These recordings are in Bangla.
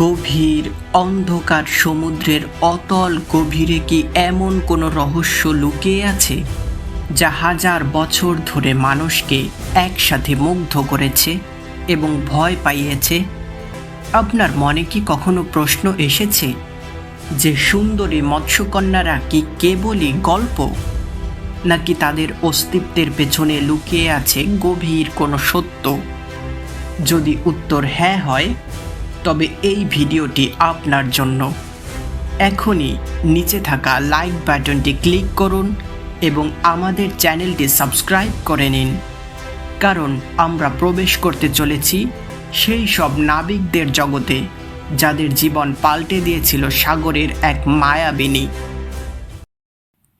গভীর অন্ধকার সমুদ্রের অতল গভীরে কি এমন কোনো রহস্য লুকিয়ে আছে, যা হাজার বছর ধরে মানুষকে একসাথে মুগ্ধ করেছে এবং ভয় পাইয়েছে? আপনার মনে কি কখনো প্রশ্ন এসেছে যে সুন্দরী মৎস্যকন্যারা কি কেবলই গল্প, নাকি তাদের অস্তিত্বের পেছনে লুকিয়ে আছে গভীর কোনো সত্য? যদি উত্তর হ্যাঁ হয় তবে এই ভিডিওটি আপনার জন্য। এখনই নিচে থাকা লাইক বাটনটি ক্লিক করুন এবং আমাদের চ্যানেলটি সাবস্ক্রাইব করে নিন। কারণ আমরা প্রবেশ করতে চলেছি সেই সব নাবিকদের জগতে, যাদের জীবন পাল্টে দিয়েছিল সাগরের এক মায়াবিনী।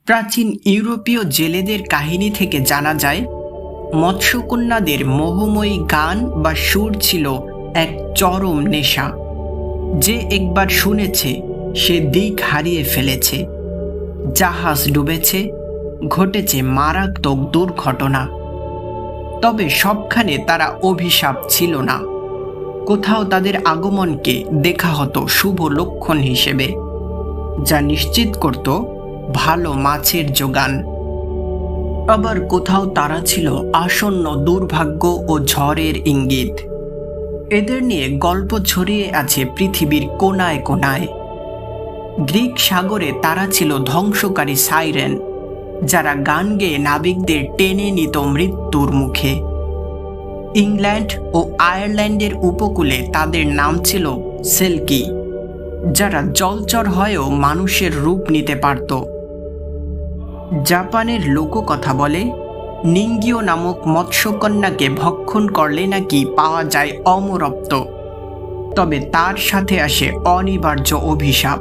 প্রাচীন ইউরোপীয় জেলেদের কাহিনী থেকে জানা যায়, মৎস্যকন্যাদের মোহময়ী গান বা সুর ছিল এক চরম নেশা। যে একবার শুনেছে, সে দিক হারিয়ে ফেলেছে। জাহাজ ডুবেছে, ঘটেছে মারাত্মক দুর্ঘটনা। তবে সবখানে তারা অভিশাপ ছিল না। কোথাও তাদের আগমনকে দেখা হতো শুভ লক্ষণ হিসেবে, যা নিশ্চিত করত ভালো মাছের যোগান। আবার কোথাও তারা ছিল আসন্ন দুর্ভাগ্য ও ঝড়ের ইঙ্গিত। এদের নিয়ে গল্প ছড়িয়ে আছে পৃথিবীর কোনায় কোনায়। গ্রিক সাগরে তারা ছিল ধ্বংসকারী সাইরেন, যারা গান গেয়ে নাবিকদের টেনে নিত মৃত্যুর মুখে। ইংল্যান্ড ও আয়ারল্যান্ডের উপকূলে তাদের নাম ছিল সেলকি, যারা জলচর হয়েও মানুষের রূপ নিতে পারত। জাপানের লোককথা বলে নিঙ্গিও নামক মৎস্যকন্যাকে ভক্ষণ করলে নাকি পাওয়া যায় অমরত্ব তবে তার সাথে আসে অনিবার্য অভিশাপ।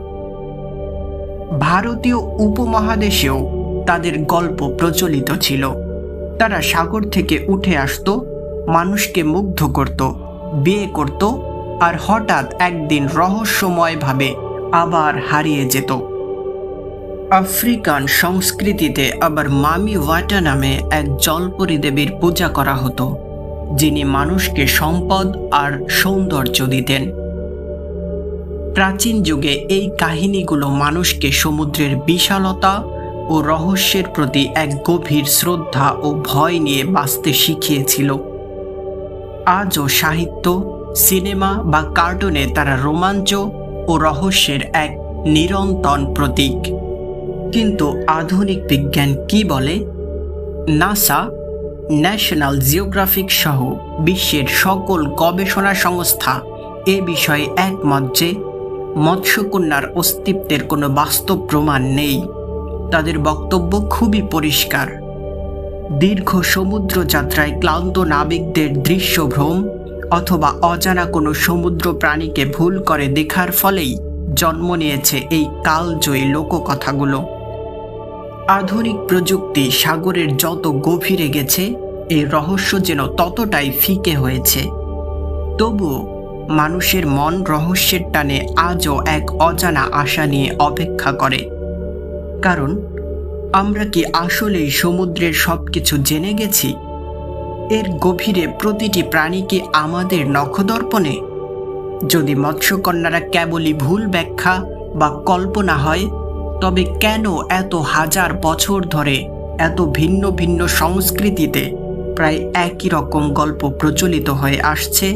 ভারতীয় উপমহাদেশেও তাদের গল্প প্রচলিত ছিল। তারা সাগর থেকে উঠে আসতো, মানুষকে মুগ্ধ করত, বিয়ে করত আর হঠাৎ একদিন রহস্যময়ভাবে আবার হারিয়ে যেত। আফ্রিকান সংস্কৃতিতে আবার মামি ওয়াটা নামে এক জলপরি দেবীর পূজা করা হতো, যিনি মানুষকে সম্পদ আর সৌন্দর্য দিতেন। প্রাচীন যুগে এই কাহিনীগুলো মানুষকে সমুদ্রের বিশালতা ও রহস্যের প্রতি এক গভীর শ্রদ্ধা ও ভয় নিয়ে বাঁচতে শিখিয়েছিল। আজও সাহিত্য, সিনেমা বা কার্টুনে তারা রোমাঞ্চ ও রহস্যের এক নিরন্তন প্রতীক। কিন্তু আধুনিক বিজ্ঞান কি বলে? নাসা, ন্যাশনাল জিওগ্রাফিক সহ বিশ্বের সকল গবেষণা সংস্থা এ বিষয়ে একমত যে মৎস্যকন্যার অস্তিত্বের কোনো বাস্তব প্রমাণ নেই। তাদের বক্তব্য খুবই পরিষ্কার। দীর্ঘ সমুদ্র যাত্রায় ক্লান্ত নাবিকদের দৃশ্যভ্রম অথবা অজানা কোনো সমুদ্র প্রাণীকে ভুল করে দেখার ফলেই জন্ম নিয়েছে এই কালজয়ী লোককথাগুলো। আধুনিক প্রযুক্তি সাগরের যত গভীরে গেছে এই রহস্য যেন ততটাই ফিকে হয়েছে। তবুও মানুষের মন রহস্যের টানে আজও এক অজানা আশা নিয়ে অপেক্ষা করে। কারণ, আমরা কি আসলেই সমুদ্রের সব কিছু জেনে গেছি? এর গভীরে প্রতিটি প্রাণী কি আমাদের নখদর্পণে? যদি মৎস্যকন্যারা কেবলই ভুল ব্যাখ্যা বা কল্পনা হয় তবে কেন এত হাজার বছর ধরে এত ভিন্ন ভিন্ন সংস্কৃতিতে প্রায় একই রকম গল্প প্রচলিত হয়ে আসছে?